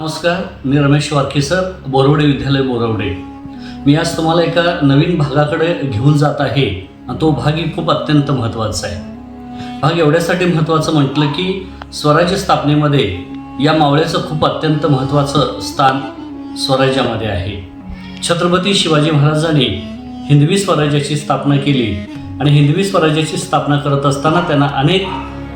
नमस्कार मी रमेश वारकेसर बोरवडे विद्यालय बोरवडे. मी आज तुम्हाला एका नवीन भागाकडे घेऊन जात आहे तो भागही खूप अत्यंत महत्त्वाचा आहे. भाग एवढ्यासाठी महत्त्वाचं म्हटलं की स्वराज्य स्थापनेमध्ये या मावळ्याचं खूप अत्यंत महत्त्वाचं स्थान स्वराज्यामध्ये आहे. छत्रपती शिवाजी महाराजांनी हिंदवी स्वराज्याची स्थापना केली आणि हिंदवी स्वराज्याची स्थापना करत असताना त्यांना अनेक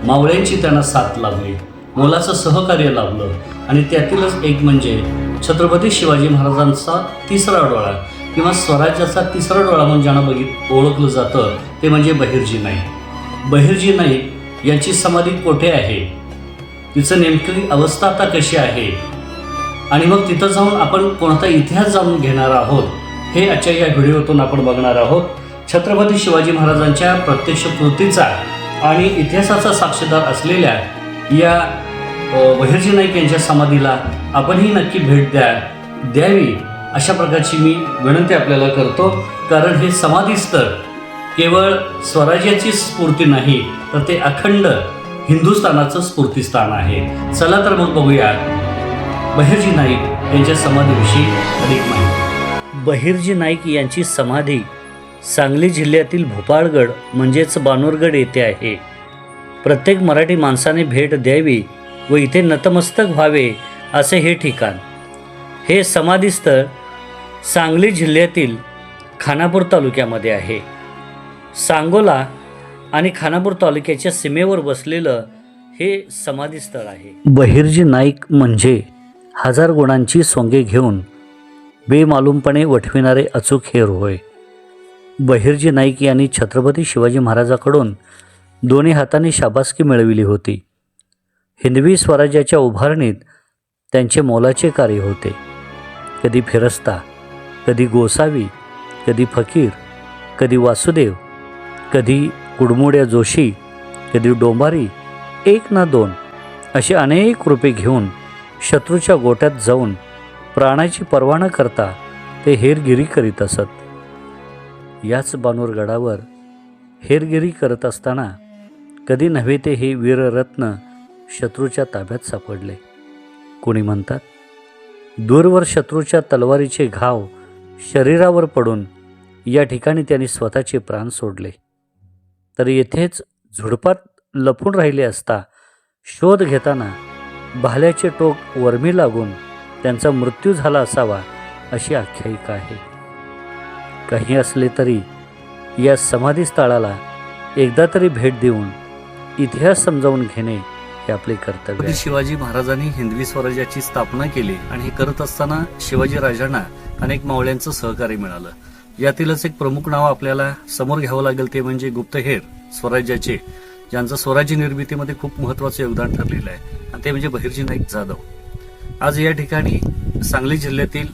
मावळ्यांची त्यांना साथ लाभली. मोलाचं सहकार्य लाभलं. आणि त्यातीलच एक म्हणजे छत्रपती शिवाजी महाराजांचा तिसरा डोळा किंवा स्वराज्याचा तिसरा डोळा म्हणून ज्यांना बघित ओळखलं जातं ते म्हणजे बहिर्जी नाईक. बहिर्जी नाईक यांची समाधी कोठे आहे? तिचं नेमकी अवस्था आता कशी आहे? आणि मग तिथं जाऊन आपण कोणता इतिहास जाणून घेणार आहोत हे आजच्या या व्हिडिओतून आपण बघणार आहोत. छत्रपती शिवाजी महाराजांच्या प्रत्यक्ष कृतीचा आणि इतिहासाचा साक्षीदार असलेल्या या बहिर्जी नाईक यांच्या समाधीला आपणही नक्की भेट द्या द्यावी अशा प्रकारची मी विनंती आपल्याला करतो. कारण हे समाधीस्थळ केवळ स्वराज्याची स्फूर्ती नाही तर ते अखंड हिंदुस्थानाचं स्फूर्तीस्थान आहे. चला तर मग बघूया बहिर्जी नाईक यांच्या समाधीविषयी अधिक माहिती. बहिर्जी नाईक यांची समाधी सांगली जिल्ह्यातील भोपाळगड म्हणजेच बानूरगड येथे आहे. प्रत्येक मराठी माणसाने भेट द्यावी व इथे नतमस्तक व्हावे असे हे ठिकाण. हे समाधीस्थळ सांगली जिल्ह्यातील खानापूर तालुक्यामध्ये आहे. सांगोला आणि खानापूर तालुक्याच्या सीमेवर बसलेलं हे समाधीस्थळ आहे. बहिर्जी नाईक म्हणजे हजार गुणांची सोंगे घेऊन बेमालूमपणे वठविणारे अचूक हेर होय. बहिर्जी नाईक यांनी छत्रपती शिवाजी महाराजाकडून दोन्ही हाताने शाबासकी मिळविली होती. हिंदवी स्वराज्याच्या उभारणीत त्यांचे मोलाचे कार्य होते. कधी फिरस्ता कधी गोसावी कधी फकीर कधी वासुदेव कधी कुडमुड्या जोशी कधी डोंबारी एक ना दोन अशी अनेक रूपे घेऊन शत्रूच्या गोट्यात जाऊन प्राणाची पर्वा न करता ते हेरगिरी करीत असत. याच बानूरगडावर हेरगिरी करत असताना कधी नव्हे ते हे वीररत्न शत्रूच्या ताब्यात सापडले. कोणी म्हणतात दूरवर शत्रूच्या तलवारीचे घाव शरीरावर पडून या ठिकाणी त्यांनी स्वतःचे प्राण सोडले. तर येथेच झुडपात लपून राहिले असता शोध घेताना भाल्याचे टोक वर्मी लागून त्यांचा मृत्यू झाला असावा अशी आख्यायिका आहे. काही असले तरी या समाधीस्थळाला एकदा तरी भेट देऊन इतिहास समजावून घेणे हे आपले कर्तव्य. शिवाजी महाराजांनी हिंदवी स्वराज्याची स्थापना केली आणि हे करत असताना शिवाजी राजांना अनेक मावळ्यांचं सहकार्य मिळालं. यातीलच एक प्रमुख नाव आपल्याला समोर घ्यावं लागेल ते म्हणजे गुप्तहेर स्वराज्याचे ज्यांचं स्वराज्य निर्मितीमध्ये खूप महत्वाचं योगदान ठरलेलं आहे. आणि ते म्हणजे बहिर्जी नाईक जाधव. आज या ठिकाणी सांगली जिल्ह्यातील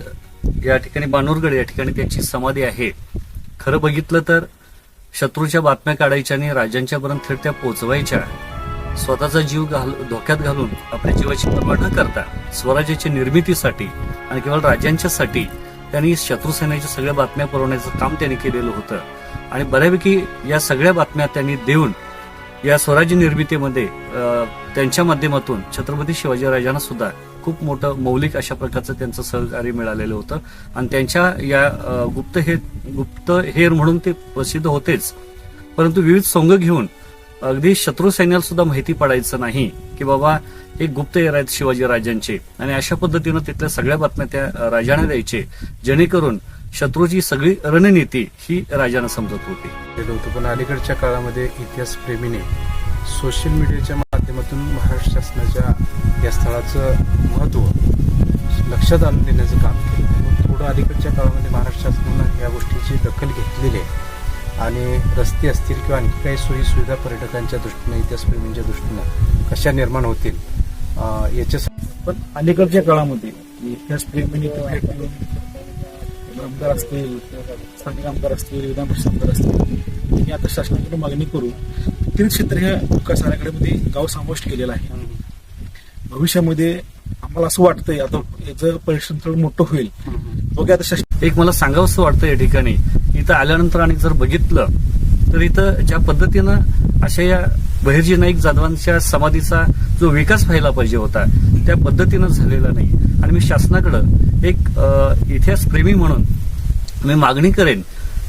या ठिकाणी बानूरगड या ठिकाणी त्यांची समाधी आहे. खरं बघितलं तर शत्रूच्या बातम्या काढायच्या आणि राजांच्या पर्यंत थेट त्या पोचवायच्या स्वतःचा जीव घाल धोक्यात घालून आपल्या जीवाची पर्वा न करता स्वराज्याच्या निर्मितीसाठी आणि केवळ राज्यांच्यासाठी त्यांनी शत्रुसेनेच्या सगळ्या बातम्या पुरवण्याचं काम त्यांनी केलेलं होतं. आणि बऱ्यापैकी या सगळ्या बातम्या त्यांनी देऊन या स्वराज्य निर्मितीमध्ये त्यांच्या माध्यमातून छत्रपती शिवाजीराजांना सुद्धा खूप मोठं मौलिक अशा प्रकारचं त्यांचं सहकार्य मिळालेलं होतं. आणि त्यांच्या या गुप्त हे गुप्त हेर म्हणून ते प्रसिद्ध होतेच. परंतु विविध सोंग घेऊन अगदी शत्रू सैन्याला सुद्धा माहिती पडायचं नाही की बाबा हे गुप्त आहेत शिवाजी राजांचे. आणि अशा पद्धतीनं तिथल्या सगळ्या बातम्या त्या राजाने द्यायचे जेणेकरून शत्रूची सगळी रणनीती ही राजानं समजत होती. होतं पण अलीकडच्या काळामध्ये इतिहास प्रेमीने सोशल मीडियाच्या माध्यमातून महाराष्ट्र शासनाच्या या स्थळाचं महत्त्व लक्षात आणून देण्याचं काम केलं. थोडं अलीकडच्या काळामध्ये महाराष्ट्र शासनानं या गोष्टीची दखल घेतलेली आहे. आणि रस्ते असतील किंवा आणखी काही सोयी सुविधा पर्यटकांच्या दृष्टीनं इतिहासप्रेमींच्या दृष्टीनं कशा निर्माण होतील अं, याच्यासाठी पण अलीकडच्या काळामध्ये इतिहास प्रेमींनी तो भेट देऊन आमदार असतील स्थानिक आमदार असतील विधान परिषद आमदार असतील त्यांनी आता शासनाकडे मागणी करून तीर्थक्षेत्र ह्या विकास आराखड्यामध्ये गाव समाविष्ट केलेलं आहे. भविष्यामध्ये आम्हाला असं वाटतंय आता याचं पर्यटन स्थळ मोठं होईल. बघा आता शासन एक मला सांगावंसं वाटतं या ठिकाणी इथं आल्यानंतर आणि जर बघितलं तर इथं ज्या पद्धतीनं अशा या बहिर्जी नाईक जाधवांच्या समाधीचा जो विकास व्हायला पाहिजे होता त्या पद्धतीनं झालेला नाही. आणि मी शासनाकडं एक इतिहासप्रेमी म्हणून मी मागणी करेन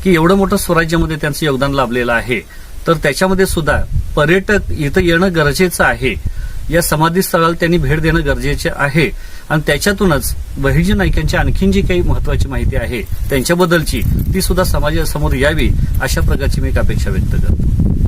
की एवढं मोठं स्वराज्यामध्ये त्यांचं योगदान लाभलेलं आहे तर त्याच्यामध्ये सुद्धा पर्यटक इथं येणं गरजेचं आहे. या समाधी स्थळाला त्यांनी भेट देणं गरजेचे आहे. आणि त्याच्यातूनच बहिर्जी नाईकांची आणखीन जी काही महत्वाची माहिती आहे त्यांच्याबद्दलची ती सुद्धा समाजासमोर यावी अशा प्रकारची मी एक अपेक्षा व्यक्त करतो.